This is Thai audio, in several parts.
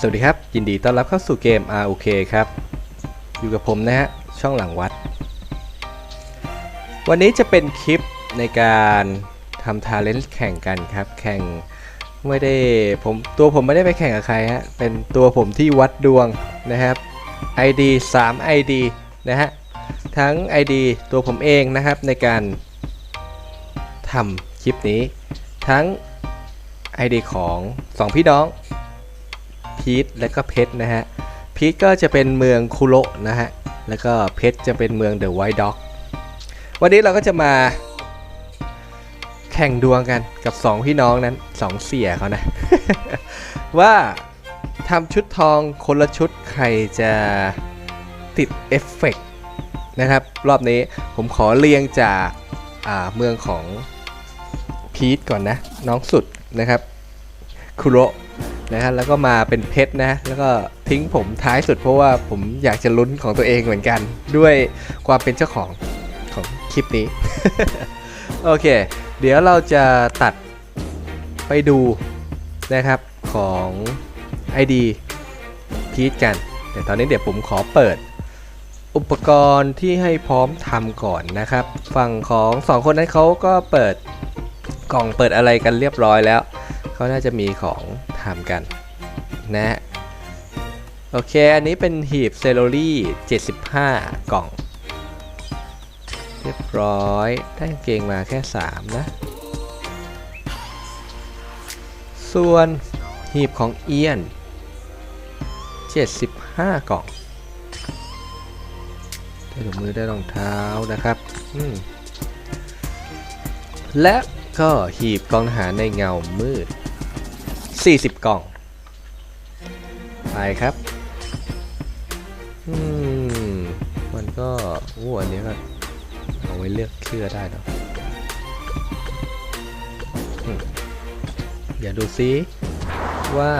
สวัสดีครับ ยินดีต้อนรับเข้าสู่เกม ROK ครับ อยู่กับผมนะฮะ ช่องหลังวัด วันนี้จะเป็นคลิปในการทำทาเลนต์แข่งกันครับ แข่งไม่ได้ผมตัวผมไม่ได้ไปแข่งกับใครฮะ เป็นตัวผมที่วัดดวงนะครับ ID 3 ID นะฮะ ทั้ง ID ตัวผมเองนะครับในการทำคลิปนี้ ทั้ง ID ของ 2 พี่น้อง พีทและก็เพชรนะฮะพีทก็จะเป็นเมืองคุโระนะฮะแล้วก็เพชรจะเป็นเมืองเดอะไวท์ด็อกวันนี้เราก็จะมาแข่งดวงกันกับ 2 พี่น้องนั้น 2 เสียเขานะ ว่าทำชุดทองคนละชุดใครจะติดเอฟเฟกต์นะครับ รอบนี้ผมขอเรียงจากาเมืองของพีทก่อนนะ น้องสุดนะครับคุโระ นะครับแล้วก็มาเป็นเพชรนะแล้วก็ทิ้งผมท้ายสุดเพราะว่าผมอยากจะลุ้นของตัวเองเหมือนกัน ด้วยความเป็นเจ้าของของคลิปนี้ โอเค เดี๋ยวเราจะตัดไปดูนะครับของ ID พีทกัน แต่ตอนนี้เดี๋ยวผมขอเปิด อุปกรณ์ที่ให้พร้อมทำก่อนนะครับ ฝั่งของสองคนนั้นเขาก็เปิดกล่องเปิดอะไรกันเรียบร้อยแล้ว เขาน่าจะมีของทำกันนะฮะโอเค อันนี้เป็นหีบเซโลรี่ 75 กล่อง เรียบร้อยได้เกงมาแค่ 3 นะ ส่วนหีบของเอียน 75 กล่องได้ถุงมือได้รองเท้านะครับ และก็หีบกองทหารในเงามืด 40 กล่อง ไปครับ อืม มันก็โอ้อันนี้ก็เอาไว้เลือกเชื่อได้เนาะอืมอย่าดูซิว่า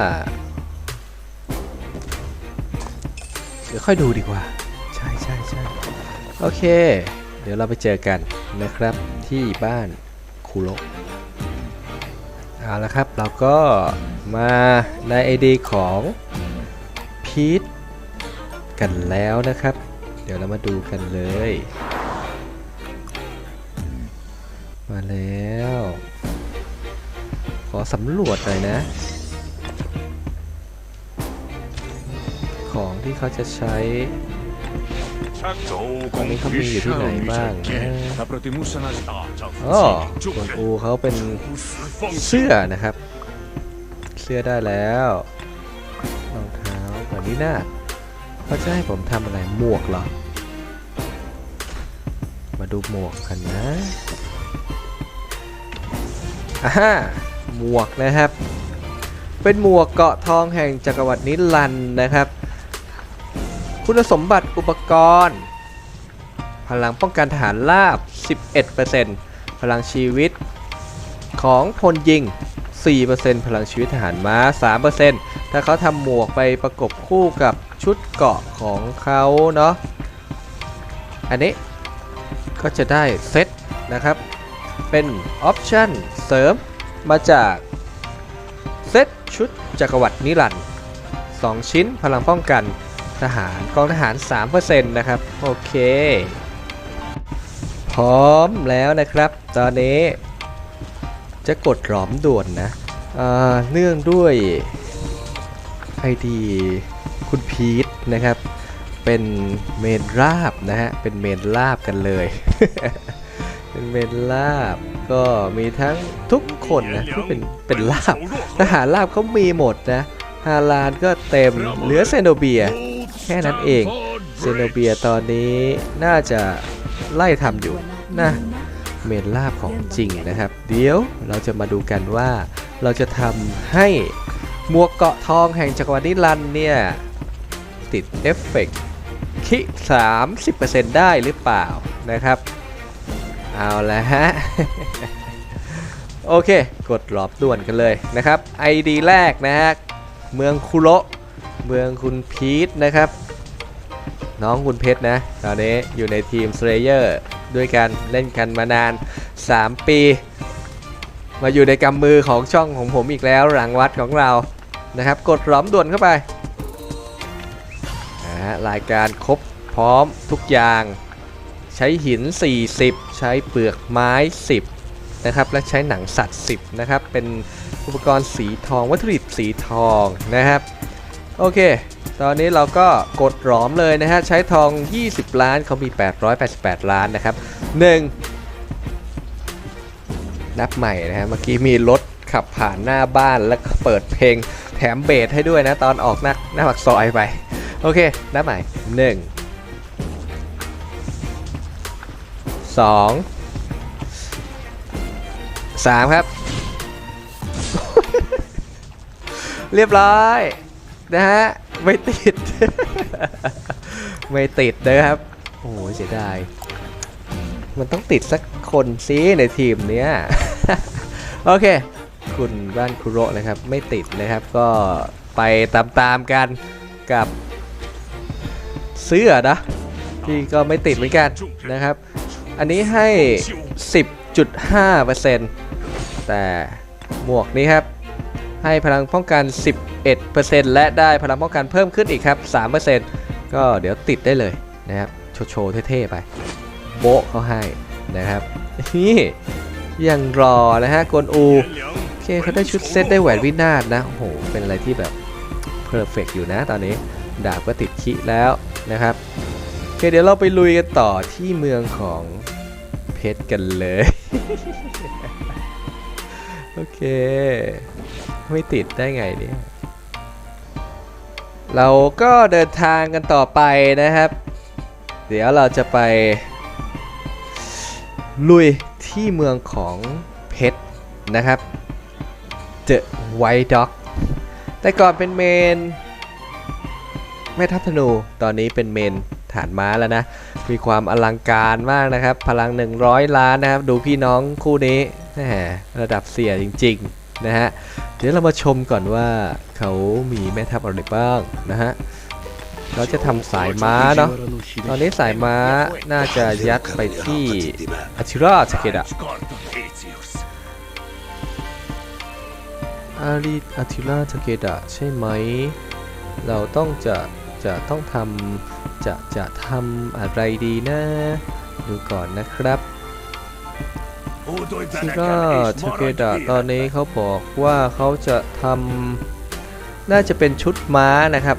เดี๋ยวค่อยดูดีกว่า ใช่ใช่ใช่โอเค เดี๋ยวเราไปเจอกันนะครับที่บ้านคูโร เอาละครับ เราก็มาใน ID ของพีทกันแล้วนะครับ เดี๋ยวเรามาดูกันเลย มาแล้ว ขอสำรวจหน่อยนะ ของที่เขาจะใช้ ตอนนี้เขามีอยู่ที่ไหนบ้างนะอ๋อส่วนอูเขาเป็นเสื้อนะครับ เสื้อได้แล้วรองเท้าแบบนี้น่าเขาจะให้ผมทำอะไรหมวกเหรอ มาดูหมวกกันนะอ่าฮะหมวกนะครับ เป็นหมวกเกาะทองแห่งจักรวรรดินิรันนะครับ คุณสมบัติอุปกรณ์ พลังป้องกันทหารราบ 11%พลังชีวิตของพลยิง 4%พลังชีวิตทหารม้า 3%ถ้าเขาทำหมวกไปประกบคู่กับชุดเกราะของเขาเนาะ อันนี้ก็จะได้เซตนะครับ เป็นออปชั่นเสริมมาจากเซตชุดจักรวรรดินิรันด์2ชิ้นพลังป้องกัน ทหารกองทหาร 3%นะครับ โอเค พร้อมแล้วนะครับ ตอนนี้ จะกดหลอมด่วนนะอ่าเนื่องด้วย ID คุณพีทนะครับ เป็นเมนราบนะฮะ เป็นเมนราบกันเลย เป็นเมนลาบก็มีทั้งทุกคนนะที่เป็นเป็นลาบทหารลาบเขามีหมดนะฮาลานก็เต็มเหลือเซโนเบียแค่นั้นเองเซโนเบียตอนนี้น่าจะไล่ทำอยู่นะเมนลาบของจริงนะครับ เดี๋ยวเราจะมาดูกันว่า เราจะทำให้หมวกเกาะทองแห่งจักรวรรดินันเนี่ย ติดเอฟเฟกต์คิ30%ได้หรือเปล่านะครับ เอาละฮะ โอเค กดรอบด่วนกันเลยนะครับ ID แรกนะฮะ เมืองคุโระ เมืองคุณพีทนะครับ น้องคุณเพชรนะ ตอนนี้อยู่ในทีม Slayer ด้วยกันเล่นกันมานาน 3 ปี มาอยู่ในกำมือของช่องของผมอีกแล้วหลังวัดของเรานะครับ กดหลอมด่วนเข้าไปนะรายการครบพร้อมทุกอย่าง ใช้หิน 40 ใช้เปลือกไม้ 10 นะครับ และใช้หนังสัตว์ 10 นะครับ เป็นอุปกรณ์สีทองวัตถุดิบสีทองนะครับ โอเค ตอนนี้เราก็กดหลอมเลยนะฮะ ใช้ทอง 20 ล้านเขามี 888 ล้านนะครับ 1 นับใหม่นะฮะ เมื่อกี้มีรถขับผ่านหน้าบ้านแล้วก็เปิดเพลงแถมเบสให้ด้วยนะ ตอนออกหน้าหน้าปากซอยไป โอเค นับใหม่ 1 2 3 ครับ เรียบร้อย นะฮะ ไม่ติด ไม่ติดนะครับ โอ้ยเสียดาย มันต้องติดสักคนสิในทีมเนี้ย โอเค คุณบ้านคุโระนะครับ ไม่ติดนะครับ ก็ไปตามๆกันกับเสื้อนะที่ก็ไม่ติดเหมือนกันนะครับ อันนี้ให้ 10.5%แต่หมวกนี้ครับ ให้พลังป้องกัน 11%และได้พลังป้องกันเพิ่มขึ้นอีกครับ 3%ก็เดี๋ยวติดได้เลยนะครับโชว์โชว์เท่ๆไป โบ๊ะเขาให้นะครับนี่ยังรอนะฮะกวนอูโอเคเขาได้ชุดเซตได้แหวนวินาศนะโอ้โหเป็นอะไรที่แบบเพอร์เฟกอยู่นะตอนนี้ดาบก็ติดคิแล้วนะครับโอเคเดี๋ยวเราไปลุยกันต่อที่เมืองของเพชรกันเลยโอเค ไม่ติดได้ไงเนี่ย เราก็เดินทางกันต่อไปนะครับ เดี๋ยวเราจะไป ลุยที่เมืองของเพชรนะครับ The White Dog แต่ก่อนเป็นเมนแม่ทัพธนู ตอนนี้เป็นเมนฐานม้าแล้วนะ มีความอลังการมากนะครับ พลัง 100 ล้านนะครับ ดูพี่น้องคู่นี้ระดับเสียจริง ๆ นะฮะ เดี๋ยวเรามาชมก่อนว่า เขามีแม่ทัพอะไรบ้างนะฮะเราจะทำสายม้าเนาะตอนนี้สายม้าน่าจะยัดไปที่อาชิระสเกดะอาริอาชิระสเกดะใช่ไหม เราต้องจะจะต้องทำจะจะทำอะไรดีนะ ดูก่อนนะครับชิระสเกดะตอนนี้เขาบอกว่าเขาจะทำ น่าจะเป็นชุดม้านะครับ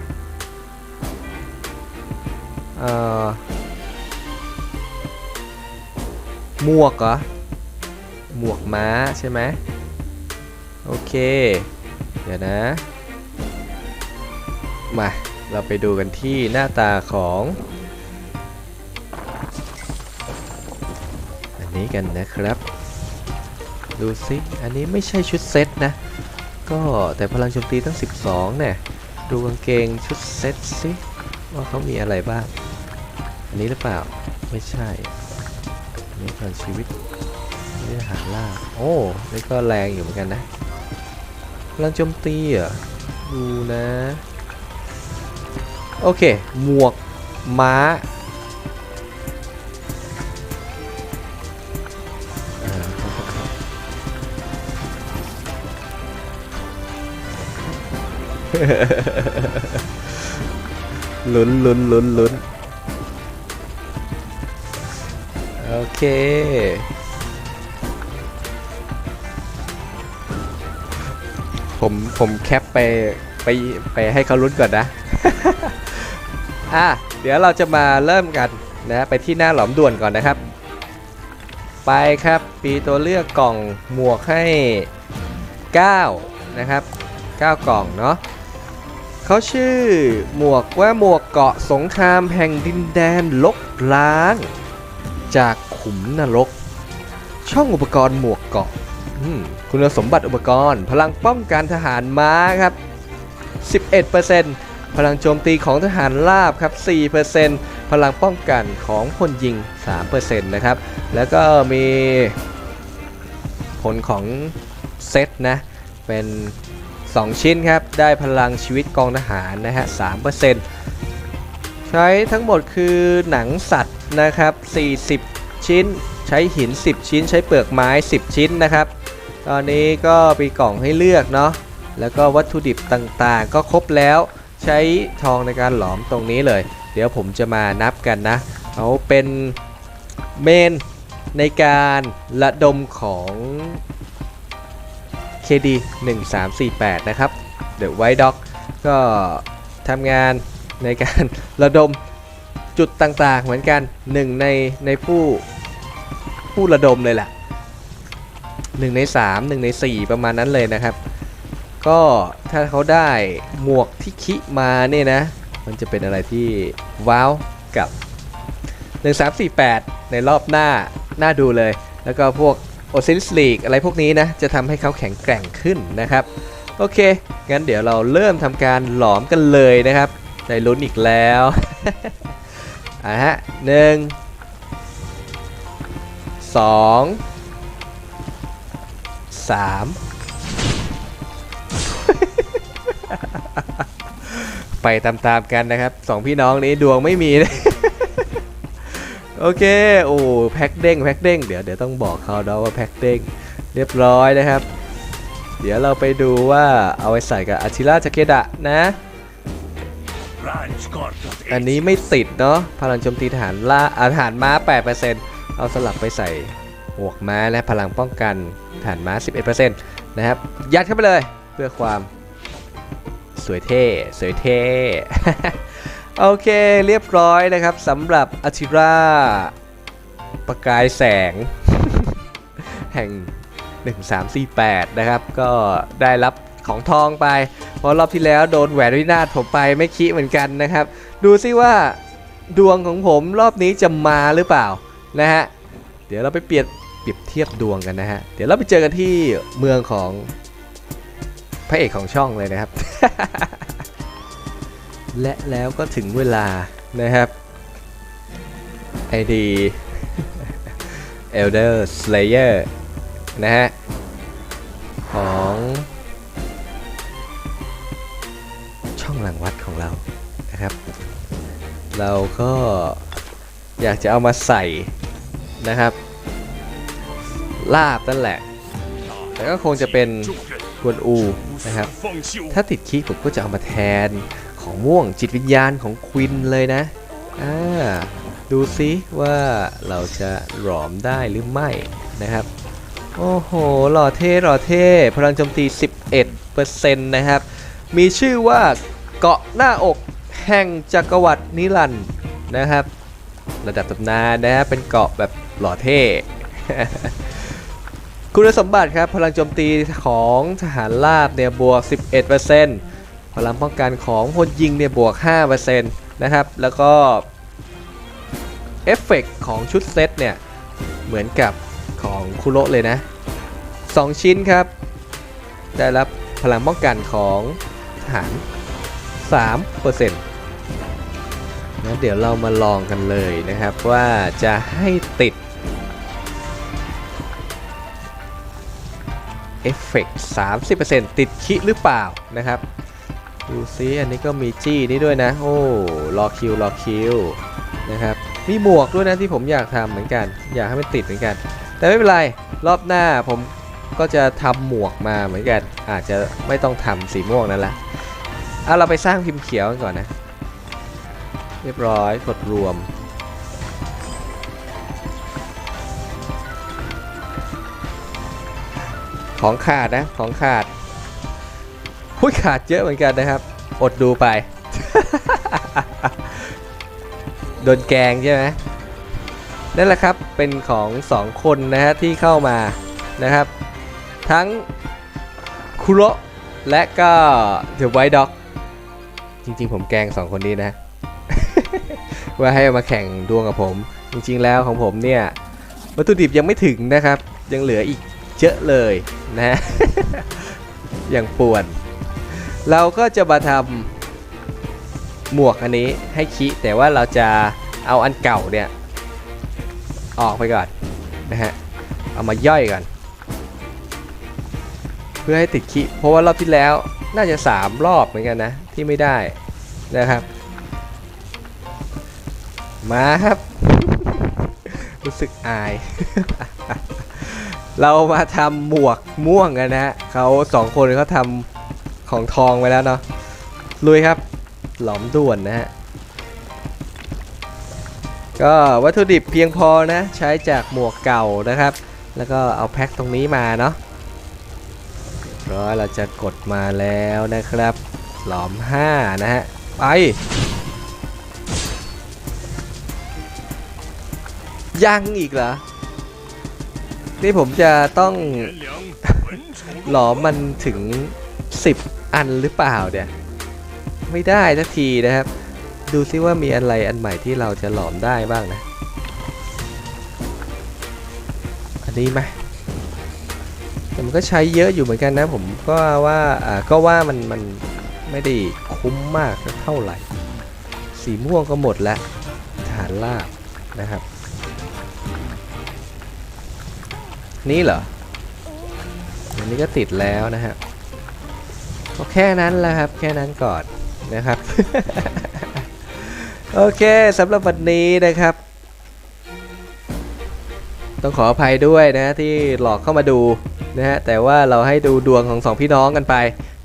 หมวกเหรอ หมวกม้าใช่ไหมโอเค เดี๋ยวนะ มา เราไปดูกันที่หน้าตาของ อันนี้กันนะครับ ดูสิ อันนี้ไม่ใช่ชุดเซตนะ ก็แต่พลังโจมตีตั้ง 12เนี่ยดูกางเกงชุดเซ็ตสิว่าเขามีอะไรบ้าง อันนี้หรือเปล่าไม่ใช่อันนี้พลังชีวิตนี่หาล่าโอ้นี่ก็แรงอยู่เหมือนกันนะพลังโจมตีอะดูนะ โอเค หมวกม้า ลุ้นลุ้นลุ้นลุ้นโอเค ผมผมแคปไปไปไปให้เขาลุ้นก่อนนะ อะ เดี๋ยวเราจะมาเริ่มกันนะ ไปที่หน้าหลอมด่วนก่อนนะครับ ไปครับ ปีตัวเลือกกล่องหมวกให้ 9 นะครับ 9 กล่องเนาะ เขาชื่อ หมวกว่าหมวกเกาะสงครามแห่งดินแดนลบล้าง จากขุมนรก ช่องอุปกรณ์หมวกเกาะคุณสมบัติอุปกรณ์ พลังป้องกันทหารม้าครับ 11%พลังโจมตีของทหารราบครับ 4%พลังป้องกันของพลยิง 3%นะครับ แล้วก็มีผลของเซตนะ เป็น 2 ชิ้นครับ ได้พลังชีวิตกองทหารนะฮะ3%ใช้ทั้งหมดคือหนังสัตว์นะครับ 40 ชิ้น ใช้หิน 10 ชิ้น ใช้เปลือกไม้ 10 ชิ้นนะครับ ตอนนี้ก็มีกล่องให้เลือกเนาะ แล้วก็วัตถุดิบต่างๆ ก็ครบแล้วใช้ทองในการหลอมตรงนี้เลย เดี๋ยวผมจะมานับกันนะ เอาเป็นเมนในการระดมของ KD 1348 นะครับ The White Dog ก็ทำงานในการระดมจุดต่างๆ เหมือนกันหนึ่งในในผู้ผู้ระดมเลยแหละหนึ่งในสามหนึ่งในสี่ประมาณนั้นเลยนะครับ ก็ถ้าเขาได้หมวกที่คิมาเนี่ยนะ มันจะเป็นอะไรที่ว้าวกับ 1348 ในรอบหน้า หน่าดูเลย แล้วก็พวก Osiris League อะไรพวกนี้นะ จะทำให้เขาแข็งแกร่งขึ้นนะครับ โอเค งั้นเดี๋ยวเราเริ่มทำการหลอมกันเลยนะครับได้ลุ้นอีกแล้วอะฮะหนึ่งสองสามไปตามๆกันนะครับสองพี่น้องนี้ดวงไม่มีเลย โอเค โอ้ แพ็คเด้ง แพ็คเด้ง เดี๋ยว เดี๋ยวต้องบอกเขาเนาะว่าแพ็คเด้ง เรียบร้อยนะครับ เดี๋ยวเราไปดูว่าเอาไว้ใส่กับอาชิระจักเกดะนะ อันนี้ไม่ติดเนาะ พลังโจมตีฐานล่าอาฐานม้า 8%เอาสลับไปใส่หมวกม้าและพลังป้องกันฐานม้า 11%นะครับ ยัดเข้าไปเลยเพื่อความสวยเท่ สวยเท่ โอเคเรียบร้อยนะครับสำหรับอาชิราประกายแสง แห่ง 1348 นะครับ ก็ได้รับของทองไป เพราะรอบที่แล้วโดนแหวนวินาศผมไปไม่คิเหมือนกันนะครับ ดูซิว่าดวงของผมรอบนี้จะมาหรือเปล่านะฮะ เดี๋ยวเราไปเปรียบเปรียบเทียบดวงกันนะฮะ เดี๋ยวเราไปเจอกันที่เมืองของพระเอกของช่องเลยนะครับ และแล้วก็ถึงเวลานะครับ ID Elder Slayer นะฮะ ของ ช่องหลังวัดของเรานะครับ เราก็อยากจะเอามาใส่นะครับ ลาบนั่นแหละ แต่ก็คงจะเป็นกวนอูนะครับ ถ้าติดคีผมก็จะเอามาแทน ของม่วงจิตวิญญาณของควินเลยนะอ่าดูซิว่าเราจะหลอมได้หรือไม่นะครับ โอ้โห หล่อเท่หล่อเท่พลังโจมตี 11%นะครับ มีชื่อว่าเกาะหน้าอกแห่งจักรวรรดินิรันด์นะครับ ระดับตำนานนะฮะเป็นเกาะแบบหล่อเท่คุณสมบัติครับ พลังโจมตีของทหารราบเนี่ยบวก 11% พลังป้องกันของพลยิงเนี่ยบวก 5%นะครับ แล้วก็เอฟเฟกต์ของชุดเซตเนี่ย เหมือนกับของคุโระเลยนะ 2 ชิ้นครับ ได้รับพลังป้องกันของทหาร 3%นะเดี๋ยวเรามาลองกันเลยนะครับว่าจะให้ติดเอฟเฟกต์30%ติดคิหรือเปล่านะครับ ดูซิอันนี้ก็มีจี้นี่ด้วยนะ โอ้รอคิวรอคิวนะครับมีหมวกด้วยนะที่ผมอยากทำเหมือนกัน อยากให้มันติดเหมือนกัน แต่ไม่เป็นไรรอบหน้าผมก็จะทำหมวกมาเหมือนกัน อาจจะไม่ต้องทำสีม่วงนั่นแหละเอาเราไปสร้างพิมพ์เขียวกันก่อนนะ เรียบร้อยกดรวมของขาดนะ ของขาด หุยขาดเยอะเหมือนกันนะครับ อดดูไป โดนแกงใช่ไหมนั่นแหละครับเป็นของสองคนนะฮะที่เข้ามานะครับ ทั้งคุโระและก็เดอะไวด็อกจริงๆผมแกงสองคนนี้นะ ว่าให้มาแข่งดวงกับผม จริงๆแล้วของผมเนี่ยวัตถุดิบยังไม่ถึงนะครับ ยังเหลืออีกเยอะเลยนะฮะอย่างป่วน เราก็จะมาทำหมวกอันนี้ให้คิแต่ว่าเราจะเอาอันเก่าเนี่ยออกไปก่อนนะฮะเอามาย่อยก่อน เพื่อให้ติดคิเพราะว่ารอบที่แล้วน่าจะ 3 รอบเหมือนกันนะ ที่ไม่ได้นะครับ มาครับ รู้สึกอาย เรามาทำหมวกม่วงกันนะฮะเขาสองคนเขาทำ ของทองไว้แล้วเนาะลุยครับ หลอมด่วนนะฮะ ก็วัตถุดิบเพียงพอนะ ใช้จากหมวกเก่านะครับ แล้วก็เอาแพ็คตรงนี้มาเนาะร้อยเราจะกดมาแล้วนะครับ หลอม 5 นะฮะ ไป ยังอีกเหรอ นี่ผมจะต้อง หลอมมันถึง 10 อันหรือเปล่าเนี่ย ไม่ได้สักทีนะครับ ดูซิว่ามีอะไรอันใหม่ที่เราจะหลอมได้บ้างนะ อันนี้ไหมแต่มันก็ใช้เยอะอยู่เหมือนกันนะ ผมก็ว่าอ่าก็ว่ามันมันไม่ได้คุ้มมากเท่าไหร่ สีม่วงก็หมดแล้วฐานลาบนะครับ นี่เหรออันนี้ก็ติดแล้วนะฮะ ก็แค่นั้นแหละครับ แค่นั้นก่อนนะครับ โอเคสำหรับวันนี้นะครับ ต้องขออภัยด้วยนะที่หลอกเข้ามาดูนะฮะแต่ว่าเราให้ดูดวงของสองพี่น้องกันไป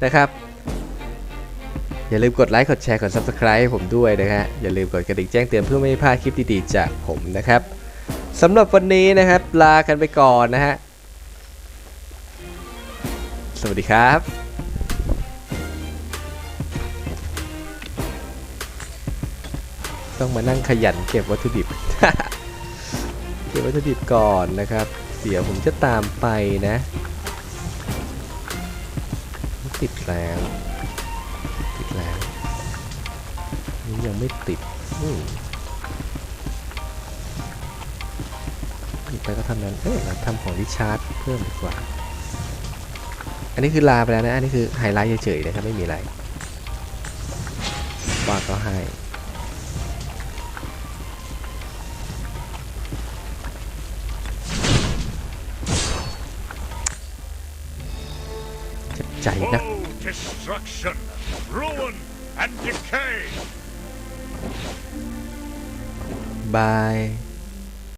นะครับ อย่าลืมกดไลค์กดแชร์กด Subscribe ให้ผมด้วยนะฮะอย่าลืมกดกระดิ่งแจ้งเตือนเพื่อไม่ให้พลาดคลิปดีๆจากผมนะครับสำหรับวันนี้นะครับลากันไปก่อนนะฮะสวัสดีครับ ต้องมานั่งขยันเก็บวัตถุดิบ เก็บวัตถุดิบก่อนนะครับ เดี๋ยวผมจะตามไปนะติดแล้วติดแล้วนี่ยังไม่ติดติดไปก็ทำนั้นเอ้ยเราทำของริชาร์ดเพิ่มดีกว่า อันนี้คือลาไปแล้วนะ อันนี้คือไฮไลท์เฉยๆนะครับไม่มีอะไรว่าก็ให้ ใจนัก Oh, destruction, ruin, and decay! บาย